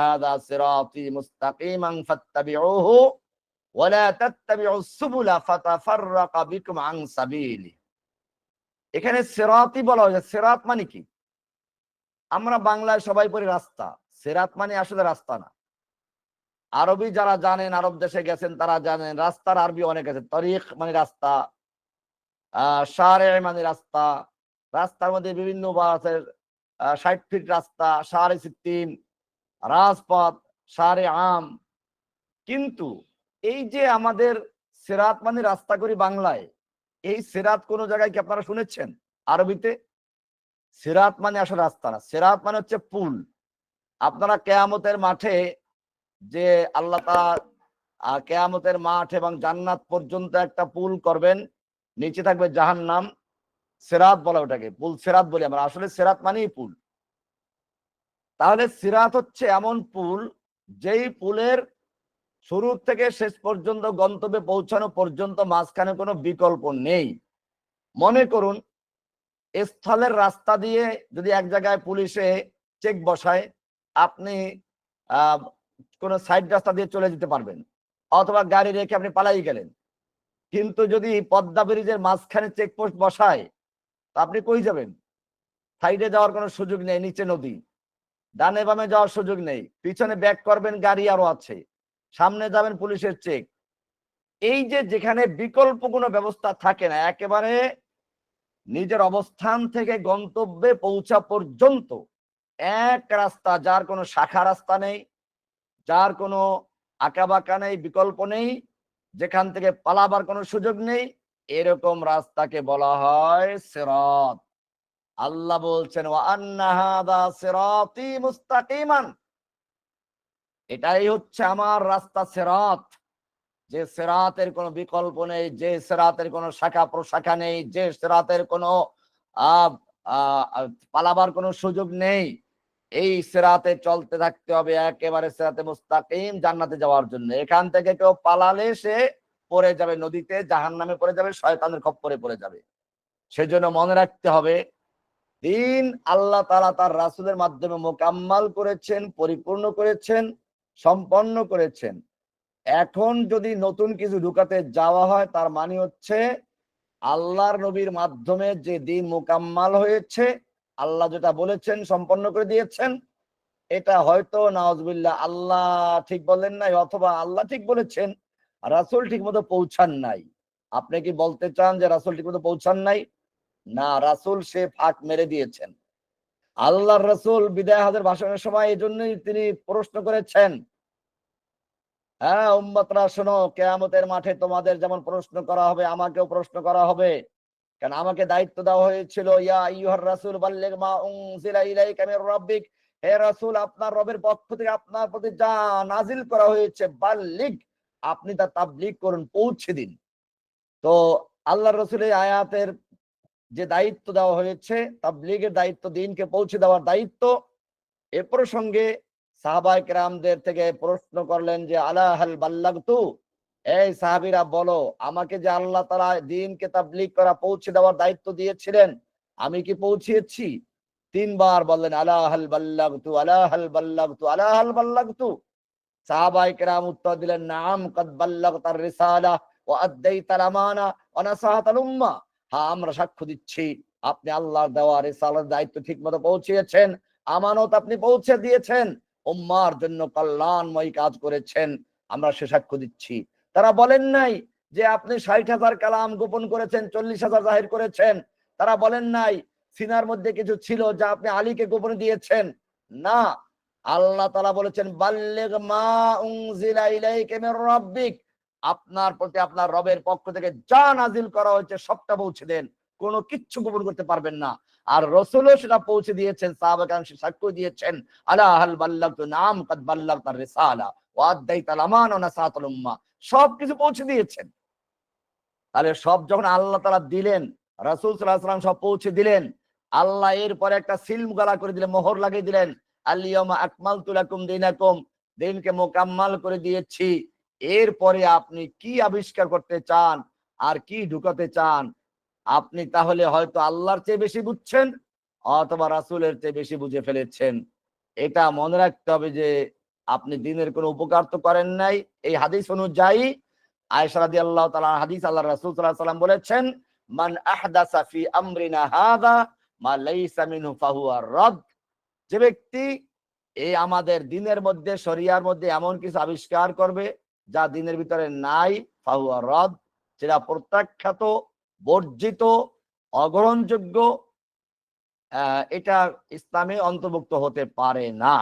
হাযা সিরাতি মুস্তাকিমান ফাত্তাবিউহু ওয়া লা তাত্তাবিউস সুবুলা ফাতাফাররাকা বিকুম আন সাবিলি এখানে সিরাতি বলা হয়েছে। সিরাত মানে কি? আমরা বাংলায় সবাই পড়ি রাস্তা। সিরাত মানে আসলে রাস্তা না। আরবি যারা জানেন, আরব দেশে গেছেন, তারা জানেন, রাস্তার আরবি অনেক আছে। তরিক মানে রাস্তা সারে মানে রাস্তা, রাস্তার মধ্যে বিভিন্ন ষাট ফিট রাস্তা সাড়ে সিদ্দিন রাজপথ, সারে আম। কিন্তু এই যে আমাদের সেরাত মানে রাস্তা করি বাংলায়, এই সেরাত কোন জায়গায় কি আপনারা শুনেছেন আরবিতে? সেরাত মানে আসলে রাস্তা না, সেরাত মানে হচ্ছে পুল। আপনারা কেয়ামতের মাঠে যে আল্লাহ কেয়ামতের মাঠ এবং জান্নাত পর্যন্ত একটা পুল করবেন, নিচে থাকবে জাহান্নাম। সেরাত বলা ওটাকে, পুল সেরাত বলি আমরা। আসলে সেরাত মানেই পুল। তাহলে সিরাত হচ্ছে এমন পুল, যেই পুলের শুরু থেকে শেষ পর্যন্ত গন্তব্যে পৌঁছানো পর্যন্ত মাঝখানে কোনো বিকল্প নেই। মনে করুন, স্থলের রাস্তা দিয়ে যদি এক জায়গায় পুলিশে চেক বসায়, আপনি কোনো সাইড রাস্তা দিয়ে চলে যেতে পারবেন, অথবা গাড়ি রেখে আপনি পালাই গেলেন। কিন্তু যদি পদ্মা ব্রিজের মাঝখানে চেকপোস্ট বসায়, তা আপনি কই যাবেন? সাইডে যাওয়ার কোনো সুযোগ নেই, নিচে নদী। ডানে বামে যাওয়ার সুযোগ নেই। পিছনে ব্যাক করবেন গাড়ি আরও আছে। সামনে যাবেন পুলিশের চেক এই যে যেখানে বিকল্প কোনো ব্যবস্থা থাকে না, একেবারে নিজের অবস্থান থেকে গন্তব্যে পৌঁছা পর্যন্ত এক রাস্তা, যার কোনো শাখা রাস্তা নেই, যার কোনো আঁকা বাঁকা নেই, বিকল্প নেই, যেখান থেকে পালাবার কোনো সুযোগ নেই, এরকম রাস্তাকে বলা হয় সিরাত। আল্লাহ বলছেন মুস্তাকিমান। এটাই হচ্ছে আমার রাস্তা সেরাত। যে সেরাতের কোনো বিকল্প নেই, যে সেরাতের কোনো শাখা প্রশাখা নেই, যে সেরাতের কোনো পালাবার কোনো সুযোগ নেই। এই সেরাতে চলতে থাকতে হবে একেবারে সেরাতে মুস্তাকিম জান্নাতে যাওয়ার জন্য। এখান থেকে কেউ পালালে সে পড়ে যাবে নদীতে জাহান নামে পড়ে যাবে, শয়তানের খপ্পরে পড়ে যাবে। সেজন্য মনে রাখতে হবে দিন আল্লাহ তালা তার রাসুলের মাধ্যমে মোকাম্মাল করেছেন, পরিপূর্ণ করেছেন, সম্পন্ন করেছেন। এখন যদি নতুন কিছু ঢুকাতে যাওয়া হয়, তার মানে হচ্ছে আল্লাহর নবীর মাধ্যমে যে দিন মোকাম্মাল হয়েছে, আল্লাহ যেটা বলেছেন, সম্পন্ন করে দিয়েছেন, এটা হয়তো নওয়াজবিল্লাহ আল্লাহ ঠিক বলেন নাই অথবা আল্লাহ ঠিক বলেছেন, রাসুল ঠিক মতো পৌঁছান নাই। আপনি কি বলতে চান যে রাসুল ঠিক মতো পৌঁছান নাই? না, রাসুল সে ফাঁক মেরে দিয়েছেন। আল্লাহর রসুল বিদায় হাজার ভাষণের সময় এই জন্যই তিনি প্রশ্ন করেছেন হ্যাঁ উম্মতরা, শোনো, কেয়ামতের মাঠে তোমাদের যেমন প্রশ্ন করা হবে, আমাকেও প্রশ্ন করা হবে। কেন, আমাকে দায়িত্ব দেওয়া হয়েছিল, ইয়া ইউহার রাসূল, বাল্লিগ মা উনজিলা ইলাইকা মির রাব্বিক। হে রাসূল, আপনার রবের পক্ষ থেকে আপনার প্রতি যা নাজিল করা হয়েছে, বাল্লিগ, আপনি তা তাবলীগ করুন, পৌঁছে দিন। তো আল্লাহ রসুলের আয়াতের যে দায়িত্ব দেওয়া হয়েছে, তাবলীগের দায়িত্ব দিনকে পৌঁছে দেওয়ার দায়িত্ব। এ প্রসঙ্গে সাহাবাই কেরামদের থেকে প্রশ্ন করলেন যে আলাহাল বাল্লাগতু? এই সাহাবিরা, বলো, আমাকে যে আল্লাহ তালা দিনকে তাবলিগ করা, পৌঁছে দেওয়ার দায়িত্ব দিয়েছিলেন, আমি কি পৌঁছিয়েছি তিনবার বললেন আলাহাল বাল্লাগতু আলাহাল বাল্লাগতু আলাহাল বাল্লাগতু? সাহাবাই কেরাম উত্তর দিলেন, নাম, কদ বাল্লাগতার রিসালা ও আদ্দাইতাল আমানা, ওয়া নাসাহাতাল উম্মাহ হ্যাঁ আমরা সাক্ষ্য দিচ্ছি। আপনি আল্লাহর দেওয়া রিসালার দায়িত্ব ঠিক মতো পৌঁছিয়েছেন। আমানত আপনি পৌঁছে দিয়েছেন। উম্মার জন্য কল্যাণময় কাজ করেছেন। আমরা সে সাক্ষ্য দিচ্ছি। তারা বলেন নাই যে আপনি ষাট হাজার কালাম গোপন করেছেন, চল্লিশ হাজার জাহির করেছেন। তারা বলেন নাই সিনার মধ্যে কিছু ছিল যা আপনি আলীকে গোপন দিয়েছেন। না। আল্লাহ তালা বলেছেন, বাল্লেগ মা উনজিলা ইলাইকা রাব্বিক। আপনার প্রতি আপনার রবের পক্ষ থেকে যা নাজিল করা হয়েছে সবটা পৌঁছে দেন। কোনো কিচ্ছু গোপন করতে পারবেন না। আর রসুলও সেটা পৌঁছে দিয়েছেন সাহাবাকান সাক্ষ্য দিয়েছেন। আলা হাল বাল্লাগতু নাম কাদ বাল্লাগতার রিসালা ওয়া আদাইতাল আমানা উম্মাহ সবকিছু পৌঁছে দিয়েছেন। তাহলে সব যখন আল্লাহ তাআলা দিলেন, রাসূল সাল্লাম সব পৌঁছে দিলেন, আল্লাহ এরপরে একটা সিলম গলা করে দিলেন, মোহর লাগিয়ে দিলেন। আলিয়ামা আকমালতু লাকুম দীনাকুম। দিনকে মোকাম্মাল করে দিয়েছি। এরপরে আপনি কি আবিষ্কার করতে চান আর কি ঢুকাতে চান, আপনি তাহলে হয়তো আল্লাহর চেয়ে বেশি বুঝছেন অথবা রাসূলের চেয়ে বেশি বুঝে ফেলেছেন। এটা মনে রাখতে হবে যে আপনি দিনের কোনো উপকার তো করেন নাই। এই হাদিস অনুযায়ী রাদিয়াল্লাহু আল্লাহ তাআলা হাদিস আল্লাহ রাসূল আলাইহি সাল্লাম বলেছেন, মান আহদাসা ফি আমরিনা হাদা মা লাইসা মিনহু রাদ। যে ব্যক্তি এই আমাদের দিনের মধ্যে, শরিয়ার মধ্যে এমন কিছু আবিষ্কার করবে যা দিনের ভিতরে নাই, ফাহুয়া রদ, সেটা প্রত্যাখ্যাত, বর্জিত, অগ্রহণযোগ্য এটা ইসলামে অন্তর্ভুক্ত হতে পারে না।